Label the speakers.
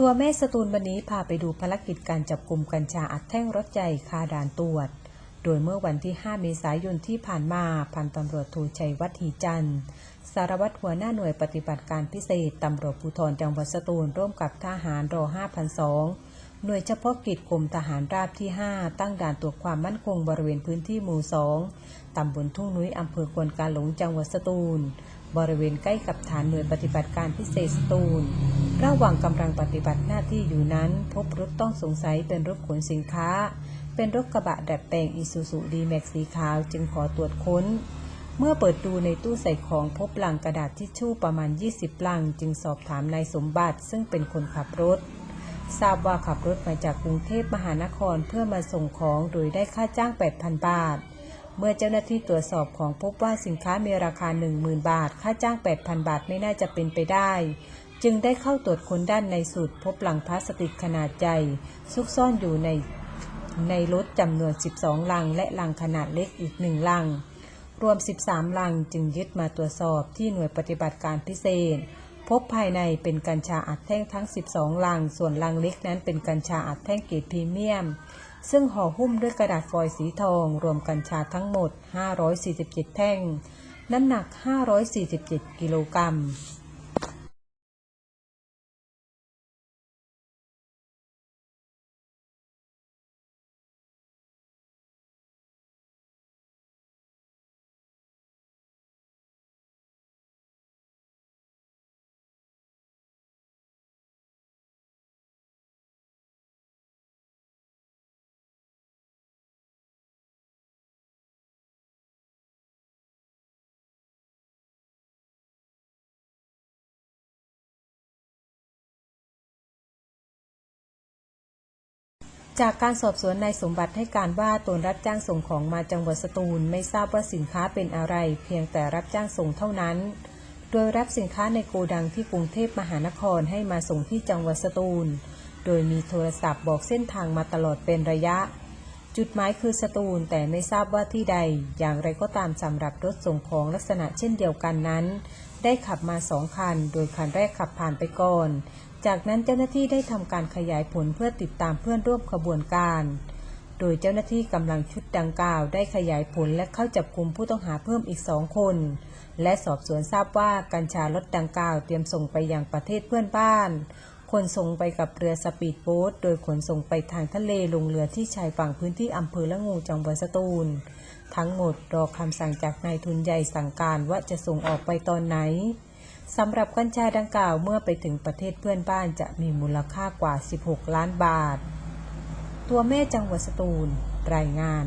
Speaker 1: ตัวแม่สตูลวันนี้พาไปดูภารกิจการจับกลุ่มกัญชาอัดแท่งรถใหญ่คาด่านตรวจ โดยเมื่อวันที่ 5 เมษายนที่ผ่านมา พันตำรวจโทชัยวัฒนีจันทร์ สารวัตรหัวหน้าหน่วยปฏิบัติการพิเศษตำรวจภูธรจังหวัดสตูลร่วมกับทหารรอ5,002 หน่วยเฉพาะกิจกรมทหารราบที่ 5 ตั้งด่านตรวจความมั่นคงบริเวณพื้นที่หมู่ 2 ตำบลทุ่งนุ้ยอำเภอควนกาหลงจังหวัดสตูล บริเวณใกล้กับฐานหน่วยปฏิบัติการพิเศษสตูล ระหว่างกำลังปฏิบัติหน้าที่อยู่นั้น พบรถต้องสงสัยเป็นรถขนสินค้า เป็นรถกระบะดัดแปลงอีซูซูดีแม็กสีขาวจึงขอตรวจค้น เมื่อเปิดดูในตู้ใส่ของพบลังกระดาษทิชชู่ประมาณ 20 ลัง จึงสอบถามนายสมบัติซึ่งเป็นคนขับรถ ทราบว่าขับรถมาจากกรุงเทพมหานครเพื่อมาส่งของโดยได้ค่าจ้าง 8,000 บาท เมื่อเจ้าหน้าที่ตรวจสอบของพบว่าสินค้ามีราคา 10,000 บาท ค่าจ้าง 8,000 บาทไม่น่าจะเป็นไปได้ จึงได้เข้าตรวจค้นด้านในสุดพบหลังพลาสติกขนาดใหญ่ซุกซ่อนอยู่ในในรถจำนวน 12 ลัง และลังขนาดเล็กอีกหนึ่งลัง รวม 13 ลังจึงยึดมาตรวจสอบที่หน่วยปฏิบัติการพิเศษ พบภายในเป็นกัญชาอัดแท่งทั้ง 12 ลัง ส่วนลังเล็กนั้นเป็นกัญชาอัดแท่งเกรดพรีเมียม ซึ่งห่อหุ้มด้วยกระดาษฟอยล์สีทอง รวมกัญชาทั้งหมด 547 แท่ง น้ำหนัก 547 กิโลกรัม จากการสอบสวนนายสมบัติให้การว่าตนรับจ้างส่งของมาจังหวัดสตูล ไม่ทราบว่าสินค้าเป็นอะไร เพียงแต่รับจ้างส่งเท่านั้น โดยรับสินค้าในโกดังที่กรุงเทพมหานครให้มาส่งที่จังหวัดสตูล โดยมีโทรศัพท์บอกเส้นทางมาตลอดเป็นระยะ จุดหมายคือสตูลแต่ไม่ทราบว่าที่ใด อย่างไรก็ตามสำหรับรถส่งของลักษณะเช่นเดียวกันนั้น ได้ขับมาสองคัน โดยคันแรกขับผ่านไปก่อน จากนั้นเจ้าหน้าที่ได้ทำการขยายผลเพื่อติดตามเพื่อนร่วมขบวนการ โดยเจ้าหน้าที่กำลังชุดดังกล่าว ได้ขยายผลและเข้าจับกลุ่มผู้ต้องหาเพิ่มอีกสองคน และสอบสวนทราบว่ากัญชารถดังกล่าวเตรียมส่งไปยังประเทศเพื่อนบ้าน ขนส่งไปกับเรือสปีดโบ๊ท โดยขนส่งไปทางทะเลลงเรือที่ชายฝั่งพื้นที่อำเภอละงูจังหวัดสตูล ทั้งหมดรอคำสั่งจากนายทุนใหญ่สั่งการว่าจะส่งออกไปตอนไหนสำหรับกัญชาดังกล่าวเมื่อไปถึงประเทศเพื่อนบ้านจะมีมูลค่ากว่า 16 ล้านบาท ตัวแม่จังหวัดสตูล รายงาน